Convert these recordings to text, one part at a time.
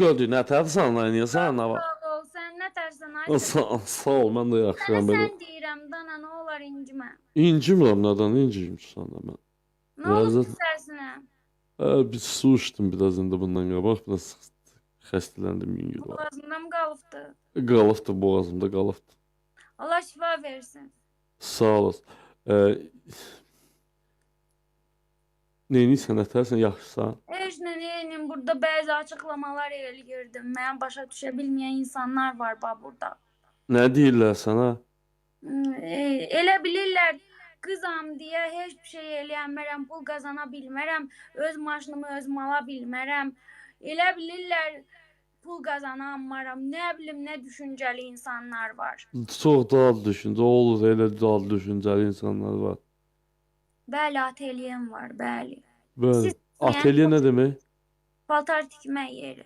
Lan, niyə sən nə var? Sağ ol, sən nə tərsən ay? Sağ, sağ ol, mən də Sənə yaxşıyam belə. sən deyirəm, dana nə olar incimə. İncimirəm, nədən inciyim sənə mən? Nə olub Yazıq. istərsinə? Hə, bir su içdim biraz indi bundan qabaq, biraz xəstələndim yüngül var. Boğazımda mı qalıbdı? Qalıbdı boğazımda, qalıbdı. Allah şifa versin. Sağ olasın. Ee, Neyinsən, nətərsən, yaxşısan? Heç nə neyim, burada bəzi açıqlamalar eləyirdim. Mən başa düşə bilməyən insanlar var bax burada. Nə deyirlər sənə? Hmm, e, Elə bilirlər qızam deyə heç bir şey eləyəmərəm, pul qazana bilmərəm, öz maşınımı özüm ala bilmərəm. Elə bilirlər pul qazanamaram. Nə bilim nə düşüncəli insanlar var. Çox dal düşüncə olur, elə dal düşüncəli insanlar var. Bəli, atelyem var, bəli. Bəli. Siz- Ateliye nə demək? Paltar tikmək yeri.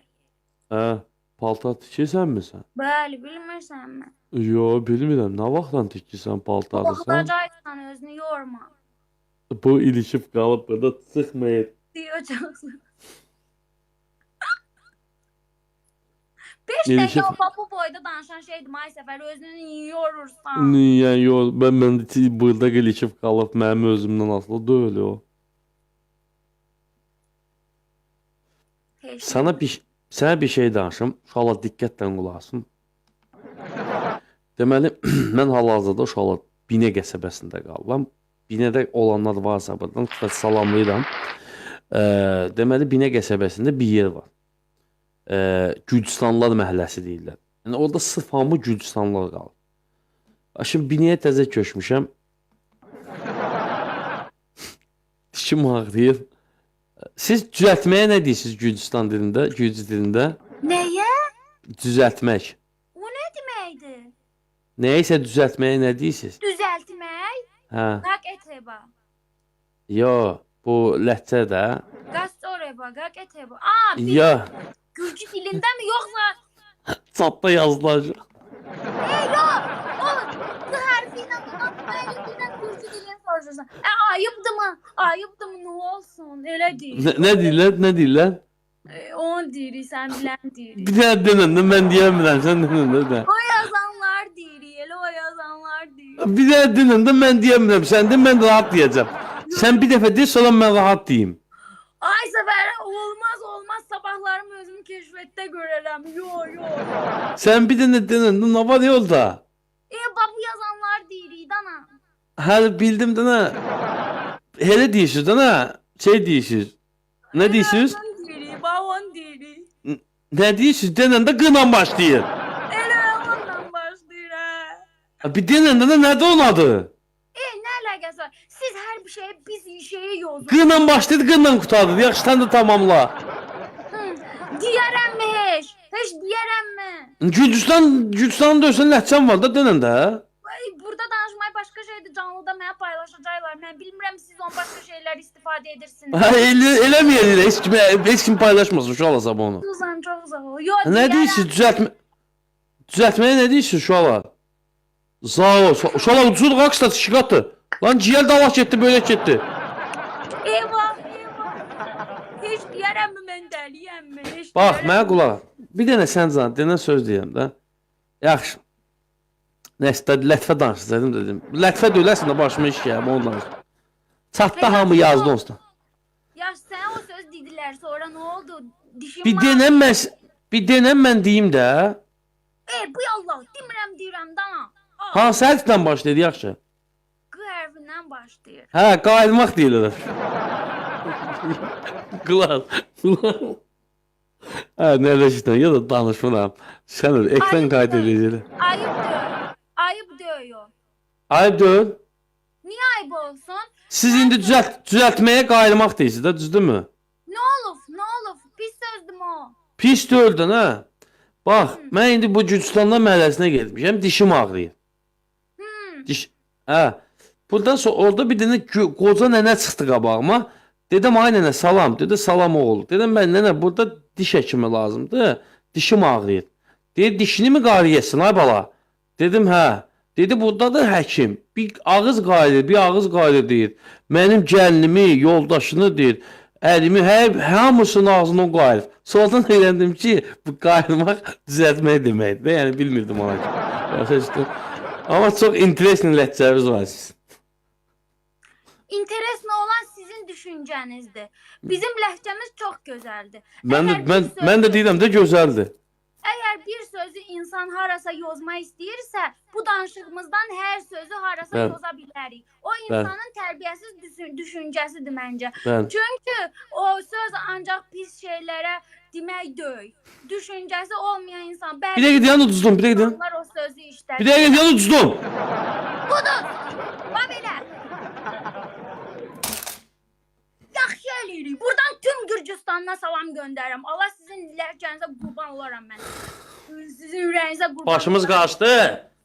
Hə, paltar tikirsənmi sən? Bəli, bilmirsənmi? Yo, bilmirəm. Nə vaxtdan tikirsən paltarı sən? Oxuyacaqsan, özünü yorma. Bu ilişib qalıb burada çıxmayır. Deyəcəksən. 5 İlişib- dəqiqə o bu boyda danışan şeydir, ay səfər özünü yorursan. Niyə yo, mən ti- burada ilişib qalıb mənim özümdən asılı deyil o. Heç Sana bir sənə bir şey danışım. Uşaqlar diqqətlə qulaq asın. Deməli, mən hal-hazırda uşaqlar Binə qəsəbəsində qalıram. Binədə olanlar varsa xüsusən salamlayıram. Eee, deməli Binə qəsəbəsində bir yer var. Eee, Gürcüstanlılar məhəlləsi deyirlər. Yəni orada sırf hamı Gürcüstanlılar qalır. Şimdi Binəyə təzə köçmüşəm. Dişim ağrıyır. Siz düzəltməyə nə deyirsiniz Gürcüstan dilində, Gürcü dilində? Nəyə? Düzəltmək. O nə deməkdir? Nəyisə düzəltməyə nə deyirsiniz? Düzəltmək? Hə. Qaq eteba. Yo, bu ləhcə də. Qastoreba, qaq eteba. Aa, bil- Ya, Gürcü dilində mi yoxsa? çatda yazılacaq. Ey, yox. Oğlum, bu hərfi ilə duman müəllimdən Gürcü dilini soruşursan. E, ayıbdır mı? Ayıbdır mı? Nə olsun? Elə deyil. Nə, nə deyirlər? Nə deyirlər? E, onu deyirik, sən bilən deyirik. Bir dənə denəndə mən deyəmirəm, sən denəndə də. O yazanlar deyirik, elə o yazanlar deyirik. Bir dənə denəndə mən deyəmirəm, sən de mən rahat deyəcəm. Sən bir dəfə de, sonra mən rahat deyim. Ay səfər olmaz keşfette görərəm. Yo yo. Sən bir dənə denəndə nə var yolda? E babu yazanlar deyirik dana. Hə, bildim dənə. Elə deyirsiniz dənə. Şey deyirsiniz. Nə deyirsiniz? On deyirik, babon deyirik. Nə deyirsiniz? Denəndə qınla başlayır. Elə ondan başlayır. Ha, Bir denəndə də nədir onun adı? E nə əlaqəsi var? Siz hər bir şeyi biz şeyə yozun. Qınla başlayır, qınla qurtarır. Yaxşı, sən də tamamla. Hı. Deyərəmmi heç? Heç deyərəmmi? Gürcüstan, Gürcüstanın dövsən ləhcən var da denəndə. Ay burada danışmayı başqa şeydir. Canlıda mənə paylaşacaqlar. Mən bilmirəm siz on başqa şeylər istifadə edirsiniz. Hə, elə eləməyir. Heç kim heç kim paylaşmasın şu alasa bunu. Suzan çox ol. Yo, Nə deyərəm. deyirsiniz? Düzəltmə Düzəltməyə nə deyirsiniz uşaqlar? Sağ ol. sa- Uşaqlar ucuz qaq statistikatı. Lan ciyəl dalaq getdi, belə getdi. Deyərəmmi mən dəliyəmmi? Heç Bax, mənə qulaq. Bir dənə sən can, denən söz deyirəm də. Yaxşı. Nəsə lətifə danışacaqdım dedim. Lətifə deyəsən də başıma iş gəlib, onu danış. Çatda hamı yazdı onsuz. Ya sən o söz dedilər, sonra nə oldu? Dişim Bir denən mən bir denən mən deyim də. Ey, bu Allah, demirəm deyirəm. Aa, Hansı hərflə başlayır yaxşı? Q hərfindən başlayır. Hə, qayılmaq deyirlər. Hə, nə eləşdən ya da danışmıram. Sən öyle ekran Ayıp. Ayıb döyüyor. Ayıb döyüyor. Ayıb deyil. Niyə ayıb olsun? Siz indi düzəlt düzəltməyə qayılmaq deyirsiniz də, düzdürmü? Nə olub, nə olub? Pis sözdür mü o? Pis deyildən hə. Bax, mən indi bu Gürcüstandan məhəlləsinə getmişəm, dişim ağrıyır. Hmm. Diş hə. Bundan sonra orada bir dənə qoca nənə çıxdı qabağıma. Dedim ay nənə salam. Dedi salam oğul. Dedim mən nənə burada diş həkimi lazımdır. Dişim ağrıyır. Dedi dişini mi qarıyasın ay bala? Dedim hə. Dedi burdadır həkim. Bir ağız qayır, bir ağız qayır deyir. Mənim gəlinimi, yoldaşını deyir. Əlimi hər hamısının ağzına qayırıb. Sonradan öyrəndim ki, bu qayırmaq düzəltmək deməkdir. Yəni bilmirdim ona? Amma çox interesting ləhcəniz var sizin. İnteresli olan sizin düşüncənizdir. Bizim ləhcəmiz çox gözəldir. Mən də mən bir mən də sözü- deyirəm də gözəldir. Əgər bir sözü insan harasa yozmaq istəyirsə, bu danışığımızdan hər sözü harasa Bəli. yoza bilərik. O insanın tərbiyəsiz düşün- düşüncəsidir məncə. Bəli. Çünki o söz ancaq pis şeylərə demək deyil. Düşüncəsi olmayan insan Bir dəqiqə dayan uduzdum, bir dəqiqə dayan. o sözü. Bir dəqiqə dayan uduzdum. Budur. Bax belə. Eləyirik. Buradan tüm Gürcüstanına salam göndərirəm. Allah sizin ləhcənizə qurban olaram mən. Sizin ürəyinizə qurban. Başımız olaram. qaçdı.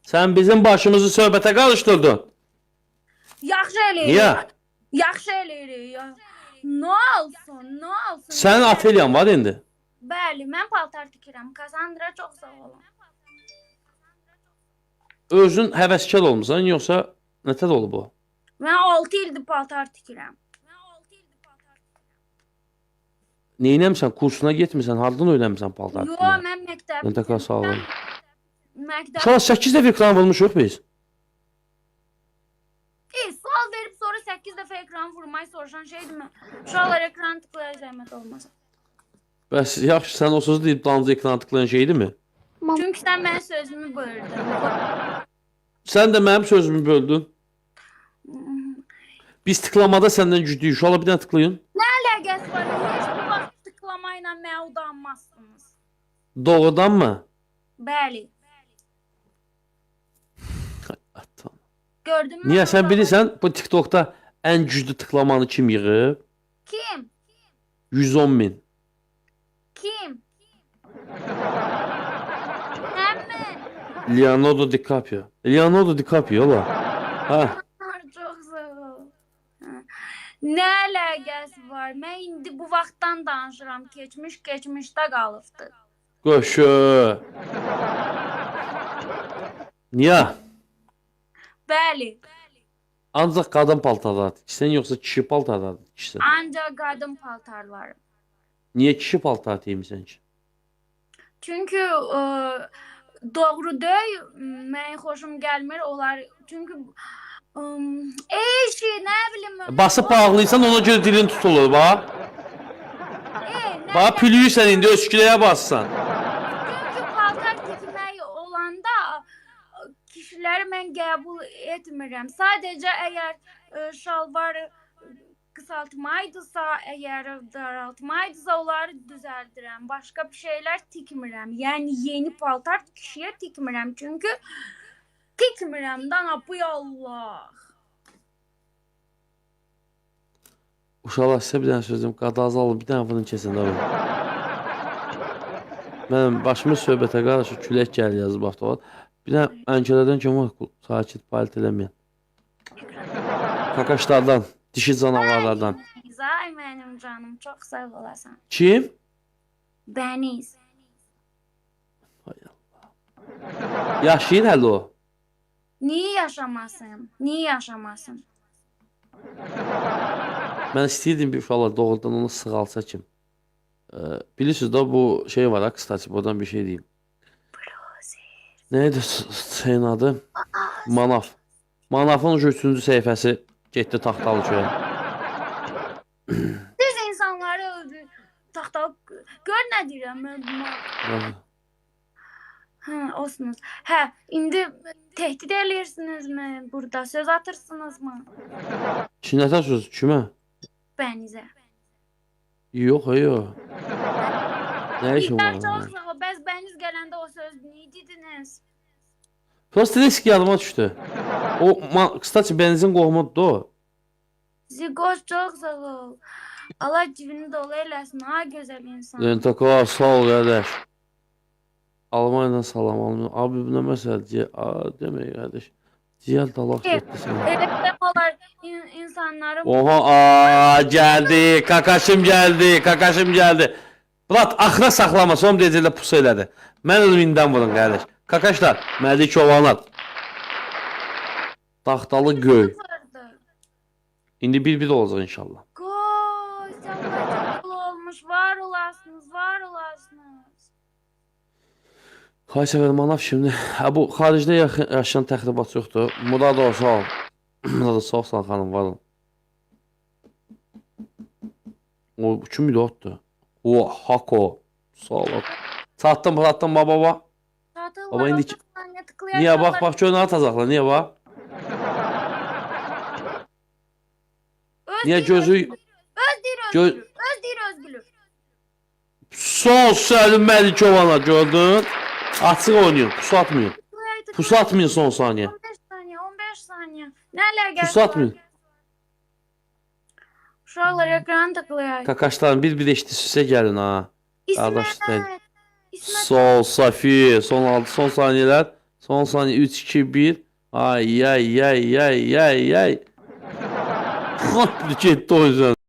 Sən bizim başımızı söhbətə qarışdırdın. Yaxşı eləyirik. Niyə? Yaxşı eləyirik. ya. Nə olsun, nə olsun. Sənin ateliyan var indi. Bəli, mən paltar tikirəm. Kassandra çox sağ olun. Özün həvəskar olmusan yoxsa nətər olub bu? Mən 6 ildir paltar tikirəm. Mən 6 ildir paltar Neynəmsən? Kursuna getmirsən? Hardan öyrənmisən paltar? Yo, tikməyi? mən məktəb. Mən təkrar sağ olun. Məktəb. Uşaq 8 dəfə ekran vurmuşuq biz. Ey, sual verib sonra 8 dəfə ekran vurmayı soruşan şeydirmi? Uşaqlar ekran tıklaya zəhmət olmasa. Bəs yaxşı sən o sözü deyib dalınca ekrana tıklayan şeydirmi? Çünki sən mənim sözümü böldün. Sən də mənim sözümü böldün. Biz tıklamada səndən güclüyük. Uşaqlar bir dənə tıklayın. Əlaqəsi var. Heç bir vaxt mənə udanmazsınız. Doğrudanmı? Bəli. Atan. Gördünmü? Niyə sən bilirsən bu TikTokda ən güclü tıklamanı kim yığıb? Kim? 110 min. Kim? Sən mi? Leonardo DiCaprio. Leonardo DiCaprio ola. Ha. Nə əlaqəsi var? Mən indi bu vaxtdan danışıram. Keçmiş keçmişdə qalıbdı. Qoşu. Niyə? Bəli. Ancaq qadın paltarları tiksən yoxsa kişi paltarları tiksən? Ancaq qadın paltarları. Niyə kişi paltarı tikmisən ki? Çünki ə, doğru deyil. Mən xoşum gəlmir onlar. Çünki ə, eşi, nə bilim. Basıb bağlıysan ona görə dilin tutulur bax. Ey, nə Bax pülüyürsən indi ösküləyə bassan. Çünki paltar tikmək olanda ə, kişiləri mən qəbul etmirəm. Sadəcə əgər ə, şalvarı qısaltmaydısa, əgər daraltmaydısa onları düzəldirəm. Başqa bir şeylər tikmirəm. Yəni yeni paltar kişiyə tikmirəm. Çünki tikmirəm dana bu Allah. Uşaqlar sizə bir dənə sözüm, qadazı alın, bir dənə bunun kesin də. Mənim başımı söhbətə qarşı külək gəlir yazıb avtomat. Bir dənə ənkələdən kim var? Sakit palit eləməyən. Kakaşlardan, dişi canavarlardan. Ay mənim canım, çox sağ olasan. Kim? Bəniz. Yaşayır hələ o. Niyə yaşamasın? Niyə yaşamasın? Mən istəyirdim bir uşaqlar doğrudan onu sığalsa kim. Ee, bilirsiniz də bu şey var ha, kıstaçı, buradan bir şey diyeyim. Neydi s- şeyin adı? Manaf. Manafın şu üçüncü səhifəsi getdi taxtalı köyə. Siz insanları öldü- taxtalı gör nə deyirəm mən buna. Hə, olsunuz. Hə, indi tehdit eləyirsinizmi? Burada söz atırsınızmı? Çinətə söz kimə? Bənizə. Yox, yox. Nə işin var? çox onunla? sağ ol. Bəs bəniz gələndə o söz nə dediniz? Prosto risk yadıma düşdü. O, ma- kıstaçı benzin qohumudur o. Zigoş çox sağ ol. Allah cibini dolu eləsin. Ha gözəl insan. Lentakar sağ ol qardaş. Almanya'dan salam almıyor. Abi bu nə məsələdir? Demək qardaş. Ciyal dalaq getdi sən. Elə demolar in insanları Oha, aa, gəldi. Kakaşım gəldi. Kakaşım gəldi. Bulat, axıra saxlama, son derəcədə pus elədi. Mən indən vurun qardaş. Kakaşlar, Məlik Çovanat. Taxtalı göy. İndi bir-bir olacaq inşallah. Qoy, sən Ayşəvər Manav şimdi. Ha bu xaricdə yaşayan təxribat yoxdur. Muradov sağ ol. Muradov sağ ol sən xanım var. O kim idi otdu? O Hako. Sağ ol. Satdım, satdım baba baba. Satırlar, Baba indi ki- sonra ne tıklayacaklar? Niye bak bak şöyle atacaklar. Niye bak? Niye Özgür gözü Özgür. Özgür Gö- Özgür. Özgür Özgür. Son Səlim Məlikovana gördün? Açıq oynayın, pusu tıklayay. Pusu atmayın son saniye. 15 saniye 15 saniye. Neler geldi? Pusu atmayın. Şuralar ekran tıklayay. Kakaşların bir-bir eşitdi sizə gəlin ha. İsmet. Sol Safi, son 6 son saniyeler. Son saniye 3 2 1. Ay ay ay ay ay ay. Getdi o yüzden.